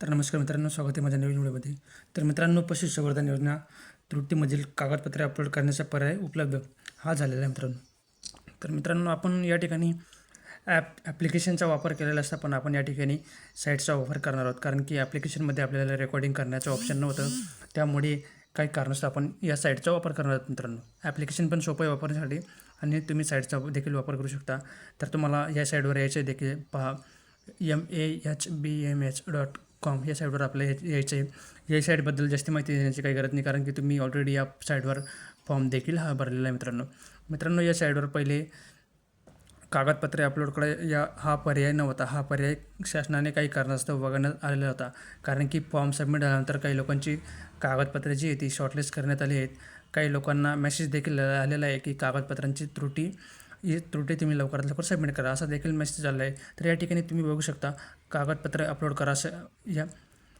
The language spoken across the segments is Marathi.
तर नमस्कार मित्रांनो स्वागत आहे माझ्या नवीन व्हिडिओमध्ये. तर मित्रांनो पशुसंवर्धन योजना त्रुटीमधील कागदपत्रे अपलोड करण्याचा पर्याय उपलब्ध हा झालेला आहे मित्रांनो. तर मित्रांनो आपण या ठिकाणी ॲप ॲप्लिकेशनचा वापर केलेला असता पण आपण या ठिकाणी साईटचा वापर करणार आहोत. कारण की ॲप्लिकेशनमध्ये आपल्याला रेकॉर्डिंग करण्याचं ऑप्शन नव्हतं. त्यामुळे काही कारणास्तव आपण या साईटचा वापर करणार आहोत मित्रांनो. ॲप्लिकेशन पण सोपं आहे वापरण्यासाठी आणि तुम्ही साईटचा देखील वापर करू शकता. तर तुम्हाला या साईटवर यायचे देखील पहा. M A H B M H dot com या साईटवर आपल्याला यायचं आहे या साईटबद्दल जास्त माहिती देण्याची काही गरज नाही कारण की तुम्ही ऑलरेडी या साईटवर फॉर्म देखील हा भरलेला आहे मित्रांनो. मित्रांनो या साईटवर पहिले कागदपत्रे अपलोड या हा पर्याय नव्हता. हा पर्याय शासनाने काही कारणास्तव वगळण्यात आलेला होता. कारण की फॉर्म सबमिट झाल्यानंतर काही लोकांची कागदपत्रे जी आहे ती शॉर्टलिस्ट करण्यात आली आहेत. काही लोकांना मेसेज देखील आलेला आहे की कागदपत्रांची त्रुटी ही त्रुटी तुम्ही लवकरात लवकर सबमिट करा. असा देखील मेसेज आला आहे तर या ठिकाणी तुम्ही बघू शकता कागदपत्र अपलोड करा असं या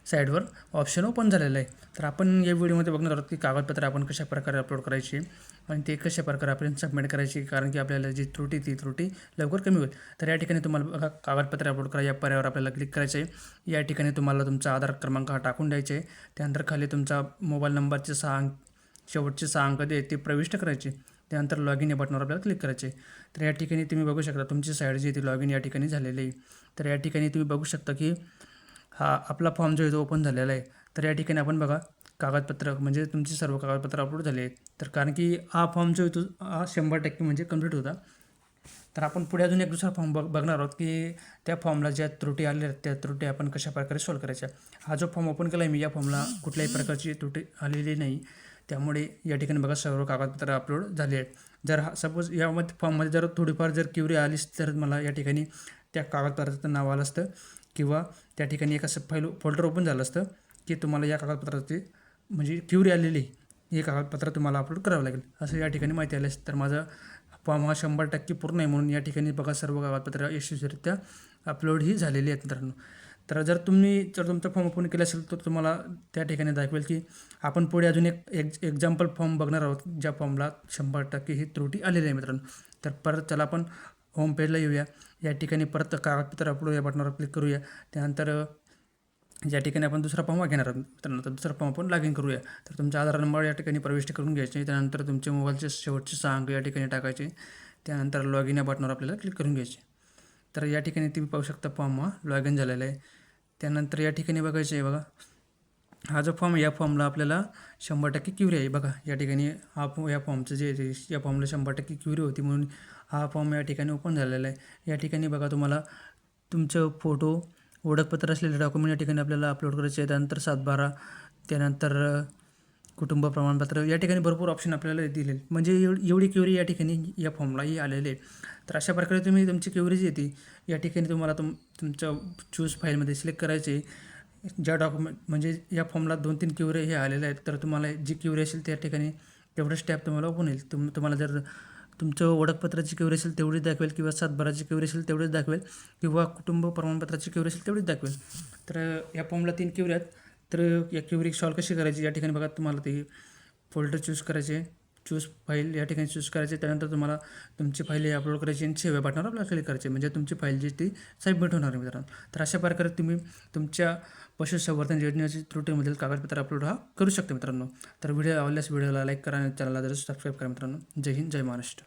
साईडवर ऑप्शन ओपन झालेलं आहे. तर आपण या व्हिडिओमध्ये बघणार आहोत की कागदपत्र आपण कशा प्रकारे अपलोड करायची आणि ते कशा प्रकारे आपण सबमिट करायची कारण की आपल्याला जी त्रुटी ती त्रुटी लवकर कमी होईल. तर या ठिकाणी तुम्हाला बघा कागदपत्र अपलोड करा. या पर्यायावर आपल्याला क्लिक करायचं आहे या ठिकाणी तुम्हाला तुमचा आधार क्रमांक हा टाकून द्यायचे. आहे त्यानंतर खाली तुमचा मोबाईल नंबरचे सहा अंक शेवटचे सहा अंक दे ते प्रविष्ट करायचे. त्यानंतर लॉग इन या बटनावर आपल्याला क्लिक करायचे. तर या ठिकाणी तुम्ही बघू शकता तुमची साईड जी ती लॉग इन या ठिकाणी झालेली आहे. तर या ठिकाणी तुम्ही बघू शकता की हा आपला फॉर्म जो आहे तो ओपन झालेला आहे. तर या ठिकाणी आपण बघा कागदपत्र म्हणजे तुमची सर्व कागदपत्र अपलोड झाले आहेत. तर कारण की हा फॉर्म जो आहे तो हा शंभर टक्के म्हणजे कंप्लीट होता. तर आपण पुढे अजून एक दुसरा फॉर्म बघ बघणार आहोत की त्या फॉर्मला ज्या त्रुटी आलेल्या आहेत त्या त्रुटी आपण कशा प्रकारे सॉल्व करायच्या. हा जो फॉर्म ओपन केला आहे मी या फॉर्मला कुठल्याही प्रकारची त्रुटी आलेली नाही. त्यामुळे या ठिकाणी बघा सर्व कागदपत्र अपलोड झाले आहेत. जर हा सपोज यामध्ये फॉर्ममध्ये जर थोडीफार जर क्युरी आलीच तर मला या ठिकाणी त्या कागदपत्राचं नाव आलं असतं किंवा त्या ठिकाणी एक असं फाईल फोल्डर ओपन झालं असतं की तुम्हाला या कागदपत्राची म्हणजे क्युरी आलेली हे कागदपत्र तुम्हाला अपलोड करावं लागेल. असं या ठिकाणी माहिती आलं तर माझा फॉर्म हा शंभर टक्के पूर्ण आहे म्हणून या ठिकाणी बघा सर्व कागदपत्र यशस्वीरित्या अपलोडही झालेली आहेत मित्रांनो. तर जर तुम्ही जर तुमचा फॉर्म ओपन केला असेल तर तुम्हाला त्या ठिकाणी दाखवेल की आपण पुढे अजून एक एक एक्झाम्पल फॉर्म बघणार आहोत ज्या फॉर्मला शंभर टक्के ही त्रुटी आलेली आहे मित्रांनो. तर परत चला आपण होम पेजला येऊया. या ठिकाणी परत कागदपत्र अपलोड या बटनावर क्लिक करूया. त्यानंतर या ठिकाणी आपण दुसरा फॉर्म घेणार आहोत मित्रांनो तर दुसरा फॉर्म आपण लॉग इन करूया. तर तुमचा आधार नंबर या ठिकाणी प्रविष्ट करून घ्यायचे त्यानंतर तुमचे मोबाईलचे शेवटचे सहा अंक या ठिकाणी टाकायचे. त्यानंतर लॉग इन या बटनावर आपल्याला क्लिक करून घ्यायचे. तर या ठिकाणी तुम्ही पाहू शकता फॉर्म हा लॉग इन झालेला आहे. त्यानंतर या ठिकाणी बघायचं आहे बघा. हा जो फॉर्म या फॉर्मला आपल्याला शंभर टक्के क्युरी आहे बघा. या ठिकाणी हा फॉ- या फॉर्मचं जे आहे ते या फॉर्मला शंभर टक्के क्युरी होती म्हणून हा फॉर्म या ठिकाणी ओपन झालेला आहे. या ठिकाणी बघा तुम्हाला तुमचं फोटो ओळखपत्र असलेले डॉक्युमेंट या ठिकाणी आपल्याला अपलोड करायचे आहे त्यानंतर सातबारा त्यानंतर कुटुंब प्रमाणपत्र या ठिकाणी भरपूर ऑप्शन आपल्याला दिले म्हणजे एव एवढी क्युरी या ठिकाणी या फॉर्मलाही आलेले आहे तर अशा प्रकारे तुम्ही तुमची क्युरी जी येते या ठिकाणी तुम्हाला तुम तुमच्या चूज फाईलमध्ये सिलेक्ट करायचे ज्या डॉक्युमेंट म्हणजे या फॉर्मला दोन तीन क्युरे हे आलेले आहेत. तर तुम्हाला जी क्युरी असेल त्या ठिकाणी तेवढंच टॅप तुम्हाला ओपन होईल. तुम तुम्हाला जर तुमचं ओळखपत्राची क्युरी असेल तेवढीच दाखवेल किंवा सातबाराची क्युरी असेल तेवढीच दाखवेल किंवा कुटुंब प्रमाणपत्राची क्युरी असेल तेवढीच दाखवेल. तर या फॉर्मला तीन क्युरी आहेत. तर या क्युरी सॉल्व कशी करायची? या ठिकाणी बघा तुम्हाला ते फोल्डर चूज करायचे. चूज फाईल या ठिकाणी चूज करायचे. त्यानंतर तुम्हाला तुमची फाईल हे अपलोड करायची आणि सेव्ह बटनावर आपल्याला क्लिक करायचे. म्हणजे तुमची फाईल जी ती सबमिट होणार आहे मित्रांनो. तर अशा प्रकारे तुम्ही तुमच्या पशुसंवर्धन योजनेची त्रुटीमधील कागदपत्र अपलोड हा करू शकता मित्रांनो. तर व्हिडिओ आवडल्यास व्हिडिओला लाईक करा आणि चॅनलला जर सबस्क्राईब करा मित्रांनो. जय हिंद जय महाराष्ट्र.